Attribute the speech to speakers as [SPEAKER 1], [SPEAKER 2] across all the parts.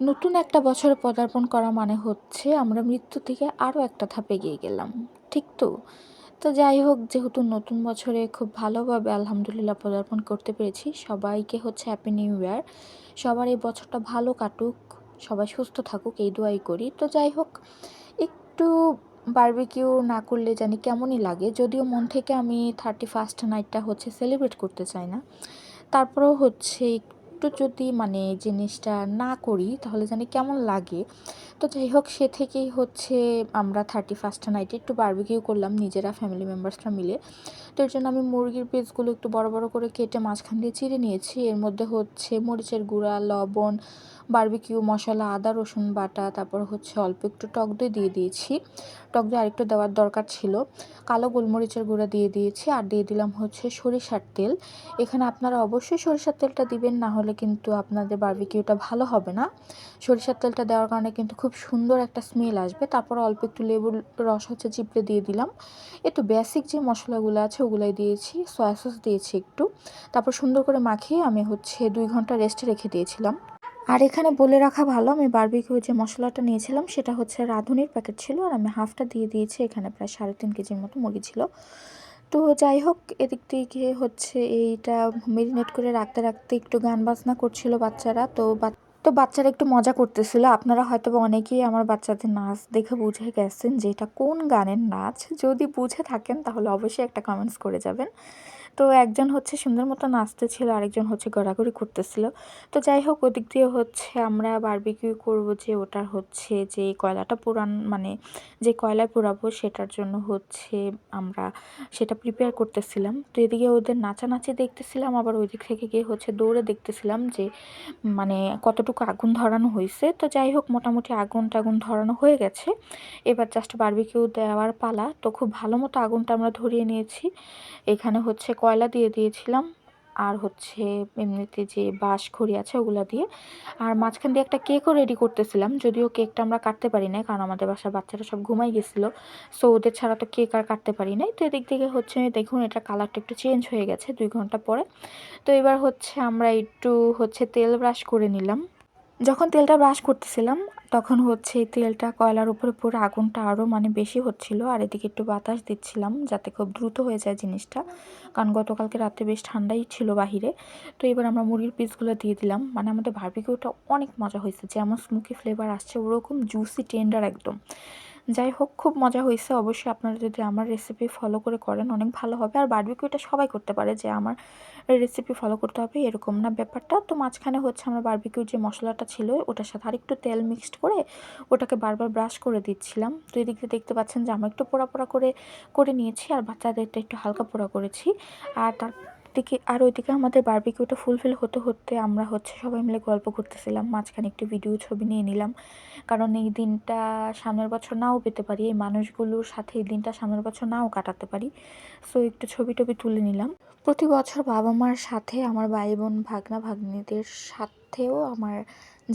[SPEAKER 1] নতুন একটা বছরে পদার্পণ করা মানে হচ্ছে আমরা মৃত্যু থেকে আরও একটা ধাপ এগিয়ে গেলাম। ঠিক তো? তো যাই হোক, যেহেতু নতুন বছরে খুব ভালোভাবে আলহামদুলিল্লাহ পদার্পণ করতে পেরেছি, সবাইকে হচ্ছে হ্যাপি নিউ ইয়ার সবার এই বছরটা ভালো কাটুক, সবাই সুস্থ থাকুক, এই দোয়াই করি। তো যাই হোক, একটু বারবিকিউ না করলে জানি কেমনই লাগে, যদিও মন থেকে আমি থার্টি ফার্স্ট নাইটটা হচ্ছে সেলিব্রেট করতে চাই না। তারপরেও হচ্ছে একটু যদি মানে জিনিসটা না করি, তাহলে জানি কেমন লাগে। তো যাই হোক, সে থেকেই হচ্ছে আমরা থার্টি ফার্স্ট নাইটে একটু বার্বিকিউ করলাম, নিজেরা ফ্যামিলি মেম্বার্সরা মিলে। তো এর জন্য আমি মুরগির পিসগুলো একটু বড় বড় করে কেটে মাঝখান দিয়ে চিড়ে নিয়েছি। এর মধ্যে হচ্ছে মরিচের গুঁড়া, লবণ বারবিকিউ, মশলা, আদা, রসুন বাটা, তারপর হচ্ছে অল্প একটু টক দই দিয়ে দিয়েছি। টক দই আরেকটু দেওয়ার দরকার ছিল। কালো গোলমরিচের গুঁড়া দিয়ে দিয়েছি আর দিয়ে দিলাম হচ্ছে সরিষার তেল। এখানে আপনারা অবশ্যই সরিষার তেলটা দিবেন, না হলে কিন্তু আপনাদের বারবিকিউটা ভালো হবে না। সরিষার তেলটা দেওয়ার কারণে কিন্তু খুব সুন্দর একটা স্মেল আসবে। তারপর অল্প একটু লেবুর রস হচ্ছে চিপড়ে দিয়ে দিলাম। একটু বেসিক যে মশলাগুলো আছে ওগুলাই দিয়েছি সয়া সস দিয়েছি একটু। তারপর সুন্দর করে মাখিয়ে আমি হচ্ছে দুই ঘণ্টা রেস্টে রেখে দিয়েছিলাম। আর এখানে বলে রাখা ভালো, আমি বারবিকিউ যে মশলাটা নিয়েছিলাম সেটা হচ্ছে রাঁধুনির প্যাকেট ছিল আর আমি হাফটা দিয়ে দিয়েছি, এখানে প্রায় সাড়ে তিন কেজির মতো মুরগি ছিল। তো যাই হোক, এদিক থেকে হচ্ছে এইটা মেরিনেট করে রাখতে রাখতে একটু গান বাজনা করছিল বাচ্চারা। তো তো বাচ্চারা একটু মজা করতেছিল। আপনারা হয়তো অনেকেই আমার বাচ্চাদের নাচ দেখে বুঝে গেছেন যে এটা কোন গানের নাচ। যদি বুঝে থাকেন তাহলে অবশ্যই একটা কমেন্টস করে যাবেন। তো একজন হচ্ছে সুন্দর মতো নাচতেছিল, আরেকজন হচ্ছে গড়াগড়ি করতেছিল। তো যাই হোক, ওদিক দিয়ে হচ্ছে আমরা বারবিকিউ করব যে ওটার হচ্ছে যে কয়লাটা পোড়ান মানে যে কয়লায় পোড়াবো সেটার জন্য হচ্ছে আমরা সেটা প্রিপেয়ার করতেছিলাম। তো এদিকে ওদের নাচানাচি দেখতেছিলাম, আবার ওই দিক থেকে গিয়ে হচ্ছে দৌড়ে দেখতেছিলাম যে মানে কতটুকু আগুন ধরানো হয়েছে তো যাই হোক, মোটামুটি আগুন টাগুন ধরানো হয়ে গেছে। এবার জাস্ট বারবিকিউ দেওয়ার পালা। তো খুব ভালো মতো আগুনটা আমরা ধরিয়ে নিয়েছি। এখানে হচ্ছে কয়লা দিয়ে দিয়েছিলাম, আর হচ্ছে এমনিতে যে বাঁশ খড়ি আছে ওগুলো দিয়ে। আর মাঝখান দিয়ে একটা কেকও রেডি করতেছিলাম, যদিও কেকটা আমরা কাটতে পারি নাই, কারণ আমাদের বাসার বাচ্চারা সব ঘুমাই গেছিল। সো ওদের ছাড়া তো কেক আর কাটতে পারি নাই। তো এদিক থেকে হচ্ছে দেখুন, এটা কালারটা একটু চেঞ্জ হয়ে গেছে দুই ঘণ্টা পরে। তো এবার হচ্ছে আমরা একটু হচ্ছে তেল ব্রাশ করে নিলাম। যখন তেলটা ব্রাশ করতেছিলাম, তখন হচ্ছে তেলটা কয়লার উপরে পুরো আগুনটা আরও মানে বেশি হচ্ছিল। আর এদিকে একটু বাতাস দিচ্ছিলাম যাতে খুব দ্রুত হয়ে যায় জিনিসটা। কারণ গতকালকে রাতে বেশ ঠান্ডাই ছিল বাহিরে। তো এবার আমরা মুরগির পিসগুলো দিয়ে দিলাম। মানে আমাদের বারবিকিউটা অনেক মজা হয়েছে। যেমন স্মুকি ফ্লেভার আসছে, ওরকম জুসি টেন্ডার একদম। যাই হোক, খুব মজা হয়েছে। অবশ্যই আপনারা যদি আমার রেসিপি ফলো করে করেন, অনেক ভালো হবে। আর বারবিকিউটা সবাই করতে পারে যে আমার রেসিপি ফলো করতে হবে, এরকম না ব্যাপারটা। তো মাঝখানে হচ্ছে আমরা বারবিকিউর যে মশলাটা ছিল, ওটার সাথে আরেকটু তেল মিক্সড করে ওটাকে বারবার ব্রাশ করে দিচ্ছিলাম। তো এদিকে দেখতে পাচ্ছেন যে, আমরা একটু পোড়া পোড়া করে করে নিয়েছি, আর বাচ্চাদেরটা একটু হালকা পোড়া করেছি। আর তার দিকে আর ওইদিকে আমাদের বার্বিকিউটা ফুলফিল হতে হতে আমরা হচ্ছে সবাই মিলে গল্প করতেছিলাম, মাঝখানে একটু ভিডিও ছবি নিয়ে নিলাম। কারণ এই দিনটা সামনের বছর নাও পেতে পারি, এই মানুষগুলোর সাথে এই দিনটা সামনের বছর নাও কাটাতে পারি। সো একটু ছবি টবি তুলে নিলাম। প্রতি বছর বাবা মার সাথে আমার ভাই বোন ভাগনা ভাগ্নিদের সাথেও আমার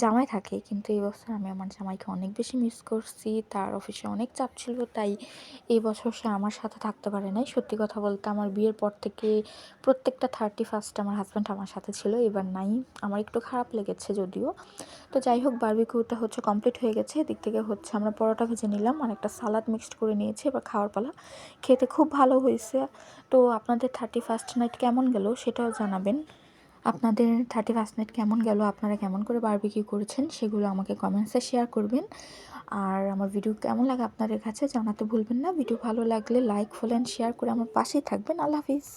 [SPEAKER 1] জামাই থাকে। কিন্তু এই বছর আমি আমার জামাইকে অনেক বেশি মিস করছি। তার অফিসে অনেক চাপ ছিল, তাই এই বছর সে আমার সাথে থাকতে পারে নাই। সত্যি কথা বলতে আমার বিয়ের পর থেকে প্রত্যেকটা থার্টি ফার্স্ট আমার হাজব্যান্ড আমার সাথে ছিল। এবার নাই। আমার একটু খারাপ লেগেছে যদিও। তো যাই হোক বারবিকিউটা হচ্ছে কমপ্লিট হয়ে গেছে। এদিক থেকে হচ্ছে আমরা পরোটা ভেজে নিলাম আর একটা সালাদ মিক্সড করে নিয়েছি। এবার খাওয়ার পালা। খেতে খুব ভালো হয়েছে। তো আপনাদের থার্টি ফার্স্ট নাইট কেমন গেল সেটাও জানাবেন। আপনাদের থার্টি ফার্স্ট নাইট কেমন গেল? আপনারা কেমন করে বারবিকিউ করেছেন? সেগুলো আমাকে কমেন্টসে শেয়ার করবেন। আর আমার ভিডিও কেমন লাগে আপনাদের কাছে জানাতে ভুলবেন না। ভিডিও ভালো লাগলে লাইক ফলো শেয়ার করে আমার পাশেই থাকবেন। আল্লাহ হাফিজ।